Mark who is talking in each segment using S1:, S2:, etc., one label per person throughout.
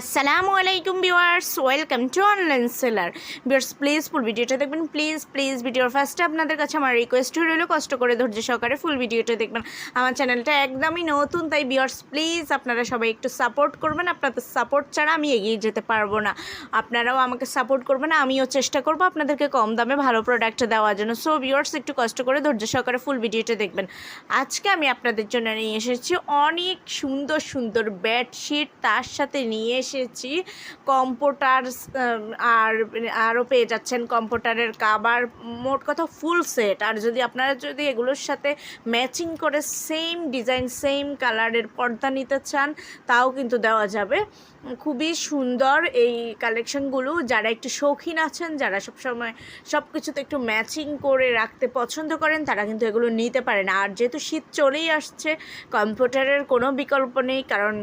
S1: আসসালামু আলাইকুম viewers welcome to online seller viewers please full ভিডিওটা দেখবেন। প্লিজ প্লিজ ভিডিওর ফার্স্টে আপনাদের কাছে আমার রিকোয়েস্ট রইল, কষ্ট করে ধৈর্য সহকারে ফুল ভিডিওটা দেখবেন। আমার চ্যানেলটা একদমই নতুন, তাই ভিউয়ার্স প্লিজ আপনারা সবাই একটু সাপোর্ট করবেন। আপনাদের সাপোর্ট ছাড়া আমি এগিয়ে যেতে পারব না। আপনারাও আমাকে সাপোর্ট করবেন, আমিও চেষ্টা করব আপনাদেরকে কম দামে ভালো প্রোডাক্ট দেওয়ার জন্য। সো ভিউয়ার্স একটু কষ্ট করে ধৈর্য সহকারে ফুল ভিডিওটা দেখবেন। আজকে আমি আপনাদের জন্য নিয়ে এসেছি অনেক সুন্দর সুন্দর বেডশিট তার সাথে নিয়ে এসেছি। কম্পোটার আর, আরও পেয়ে যাচ্ছেন কম্পোটারের কাবার, মোট কথা ফুল সেট। আর যদি আপনারা যদি এগুলোর সাথে ম্যাচিং করে সেম ডিজাইন, সেম কালারের পর্দা নিতে চান, তাও কিন্তু দেওয়া যাবে। খুবই সুন্দর এই কালেকশনগুলো। যারা একটু শৌখিন আছেন, যারা সবসময় সব কিছুতে একটু ম্যাচিং করে রাখতে পছন্দ করেন, তারা কিন্তু এগুলো নিতে পারেন। আর যেহেতু শীত চলেই আসছে কম্পিউটারের কোনো বিকল্প নেই, কারণ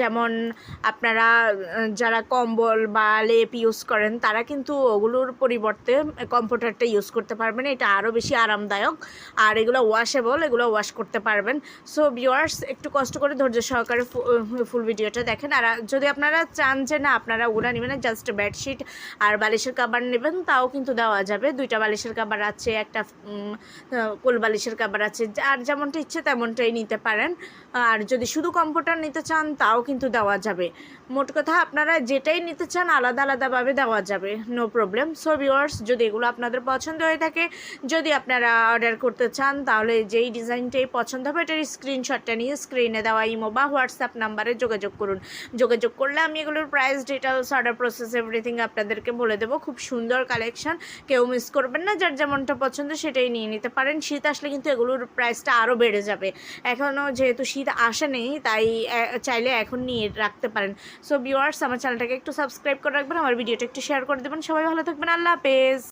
S1: যেমন আপনারা যারা কম্বল বা লেপ ইউজ করেন, তারা কিন্তু ওগুলোর পরিবর্তে কম্পিউটারটা ইউজ করতে পারবেন। এটা আরও বেশি আরামদায়ক। আর এগুলো ওয়াশেবল এগুলো ওয়াশ করতে পারবেন। সো ভিউয়ার্স একটু কষ্ট করে ধৈর্য সহকারে ফুল ভিডিওটা দেখেন। আর যদি আপনারা চান যে না, আপনারা ওগুলো নেবেন জাস্ট বেডশিট আর বালিশের কাবার নেবেন, তাও কিন্তু দেওয়া যাবে। দুইটা বালিশের কাবার আছে, একটা কোল বালিশের কাবার আছে। আর যেমনটা ইচ্ছে তেমনটাই নিতে পারেন। আর যদি শুধু কম্পিউটার নিতে চান, তাও কিন্তু দেওয়া যাবে। মোট কথা আপনারা যেটাই নিতে চান আলাদা আলাদাভাবে দেওয়া যাবে। নো প্রবলেম সো ভিওয়ার্স যদি এগুলো আপনাদের পছন্দ হয়ে থাকে, যদি আপনারা অর্ডার করতে চান, তাহলে যেই ডিজাইনটাই পছন্দ হবে, এটার স্ক্রিনশটটা নিয়ে স্ক্রিনে দেওয়া ইমো বা হোয়াটসঅ্যাপ নাম্বারে যোগাযোগ করুন। যোগাযোগ করলে আমি এগুলোর price details order process everything আপনাদেরকে বলে দেবো। খুব সুন্দর কালেকশন কেউ মিস করবেন না, যার যেমনটা পছন্দ সেটাই নিয়ে নিতে পারেন। শীত আসলে কিন্তু এগুলোর প্রাইসটা আরও বেড়ে যাবে। এখনও যেহেতু শীত আসেনি তাই চাইলে এখন নিয়ে রাখতে পারেন। সো ভিওয়ার্স আমার চ্যানেলটাকে একটু সাবস্ক্রাইব করে রাখবেন, আমার ভিডিওটা একটু শেয়ার করে দেবেন। সবাই ভালো থাকবেন, আল্লাহ হাফেজ।